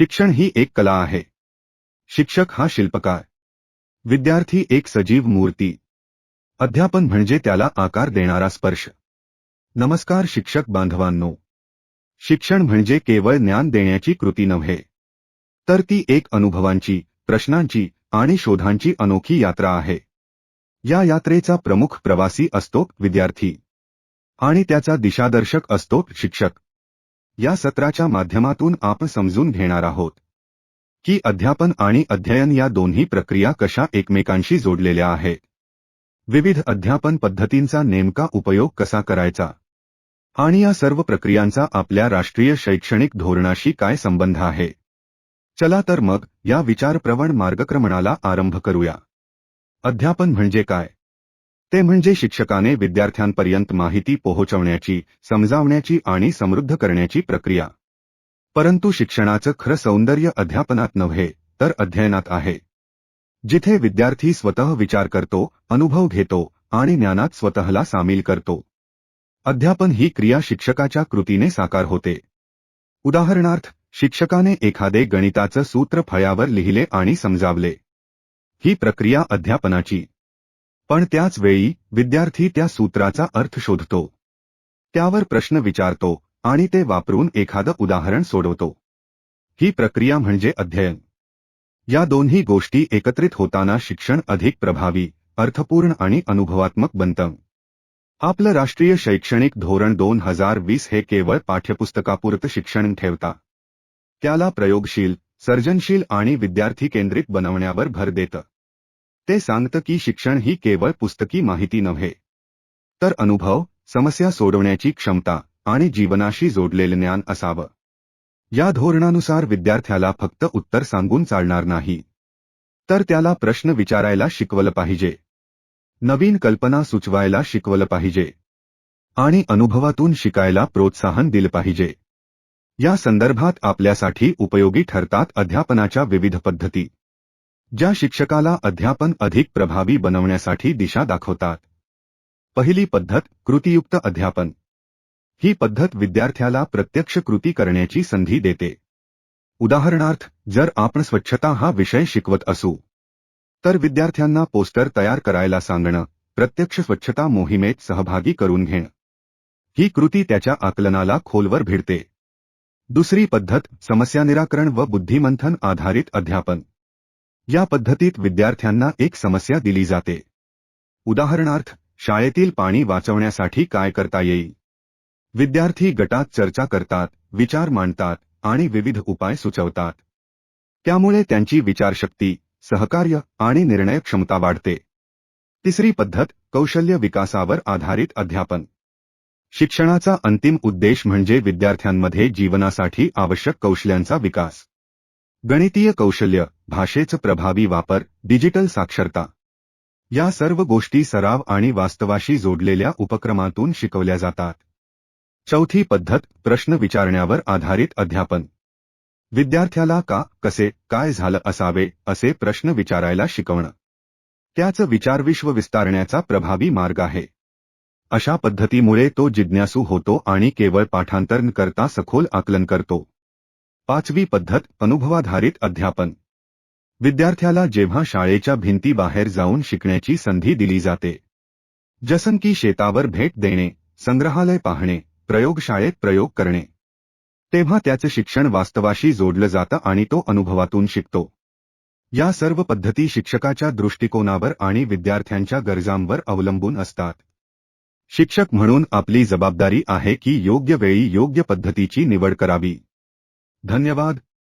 शिक्षण ही एक कला आहे. शिक्षक हा शिल्पकार. विद्यार्थी एक सजीव मूर्ती. अध्यापन म्हणजे त्याला आकार देणारा स्पर्श. नमस्कार शिक्षक बांधवांनो. शिक्षण म्हणजे केवळ ज्ञान देण्याची कृती नव्हे. तर ती एक अनुभवांची प्रश्नांची आणि शोधांची अनोखी यात्रा आहे. या यात्रेचा प्रमुख प्रवासी असतो विद्यार्थी. आणि त्याचा दिशादर्शक असतो शिक्षक. या सत्राच्या माध्यमातून आपण समजून घेणार आहोत की अध्यापन आणि अध्ययन या दोन्ही प्रक्रिया कशा एकमेकांशी जोडलेल्या आहेत. विविध अध्यापन पद्धतींचा नेमका उपयोग कसा करायचा? आणि या सर्व प्रक्रियांचा आपल्या राष्ट्रीय शैक्षणिक धोरणाशी काय संबंध आहे? चला तर मग या विचारप्रवण मार्गक्रमणाला आरंभ करूया. अध्यापन म्हणजे काय? ते म्हणजे शिक्षकाने विद्यार्थ्यांपर्यंत माहिती पोहोचवण्याची समजावण्याची आणि समृद्ध करण्याची प्रक्रिया. परंतु शिक्षणाचं खरं सौंदर्य अध्यापनात नव्हे तर अध्ययनात आहे. जिथे विद्यार्थी स्वतः विचार करतो अनुभव घेतो आणि ज्ञानात स्वतःला सामील करतो. अध्यापन ही क्रिया शिक्षकाच्या कृतीने साकार होते. उदाहरणार्थ शिक्षकाने एखादे गणिताचं सूत्र फळ्यावर लिहिले आणि समजावले. ही प्रक्रिया अध्यापनाची. पण त्याच वेळी विद्यार्थी त्या सूत्राचा अर्थ शोधतो. त्यावर प्रश्न विचारतो आणि ते वापरून एखादं उदाहरण सोडवतो. ही प्रक्रिया म्हणजे अध्ययन. या दोन्ही गोष्टी एकत्रित होताना शिक्षण अधिक प्रभावी अर्थपूर्ण आणि अनुभवात्मक बनतं. आपलं राष्ट्रीय शैक्षणिक धोरण दोन हजार वीस हे केवळ पाठ्यपुस्तकापुरतं शिक्षण ठेवता. त्याला प्रयोगशील सर्जनशील आणि विद्यार्थी केंद्रित बनवण्यावर भर देतं. ते सांगतं की शिक्षण ही केवळ पुस्तकी माहिती नव्हे. तर अनुभव समस्या सोडवण्याची क्षमता आणि जीवनाशी जोडलेलं ज्ञान असावं. या धोरणानुसार विद्यार्थ्याला फक्त उत्तर सांगून चालणार नाही. तर त्याला प्रश्न विचारायला शिकवलं पाहिजे. नवीन कल्पना सुचवायला शिकवलं पाहिजे. आणि अनुभवातून शिकायला प्रोत्साहन दिलं पाहिजे. या संदर्भात आपल्यासाठी उपयोगी ठरतात अध्यापनाच्या विविध पद्धती. ज्या शिक्षकाला अध्यापन अधिक प्रभावी बनवण्यासाठी दिशा दाखवतात. पहिली पद्धत कृतीयुक्त अध्यापन. ही पद्धत विद्यार्थ्याला प्रत्यक्ष कृती करण्याची संधी देते. उदाहरणार्थ जर आपण स्वच्छता हा विषय शिकवत असू तर विद्यार्थ्यांना पोस्टर तयार करायला सांगणं प्रत्यक्ष स्वच्छता मोहिमेत सहभागी करून घेणं. ही कृती त्याच्या आकलनाला खोलवर भिडते. दुसरी पद्धत समस्या निराकरण व बुद्धिमंथन आधारित अध्यापन. या पद्धतीत विद्यार्थ्यांना एक समस्या दिली जाते. उदाहरणार्थ शाळेतील पाणी वाचवण्यासाठी काय करता येईल? विद्यार्थी गटात चर्चा करतात विचार मांडतात आणि विविध उपाय सुचवतात. त्यामुळे त्यांची विचारशक्ती सहकार्य आणि निर्णय क्षमता वाढते. तिसरी पद्धत कौशल्य विकासावर आधारित अध्यापन. शिक्षणाचा अंतिम उद्देश म्हणजे विद्यार्थ्यांमध्ये जीवनासाठी आवश्यक कौशल्यांचा विकास. गणितीय कौशल्य भाषेचं प्रभावी वापर डिजिटल साक्षरता. या सर्व गोष्टी सराव आणि वास्तवाशी जोडलेल्या उपक्रमातून शिकवल्या जातात. चौथी पद्धत प्रश्न विचारण्यावर आधारित अध्यापन. विद्यार्थ्याला का कसे काय झालं असावे असे प्रश्न विचारायला शिकवणं. त्याचं विचारविश्व विस्तारण्याचा प्रभावी मार्ग आहे. अशा पद्धतीमुळे तो जिज्ञासू होतो आणि केवळ पाठांतरण करता सखोल आकलन करतो. पाचवी पद्धत अनुभवाधारित अध्यापन. विद्यार्थ्याला जेव्हा शाळेच्या भिंतीबाहेर जाऊन शिकण्याची संधी दिली जाते. जसं की शेतावर भेट देणे संग्रहालय पाहणे प्रयोगशाळेत प्रयोग करणे. तेव्हा त्याचं शिक्षण वास्तवाशी जोडलं जातं आणि तो अनुभवातून शिकतो. या सर्व पद्धती शिक्षकाच्या दृष्टिकोनावर आणि विद्यार्थ्यांच्या गरजांवर अवलंबून असतात. शिक्षक म्हणून आपली जबाबदारी आहे की योग्य वेळी योग्य पद्धतीची निवड करावी. धन्यवाद.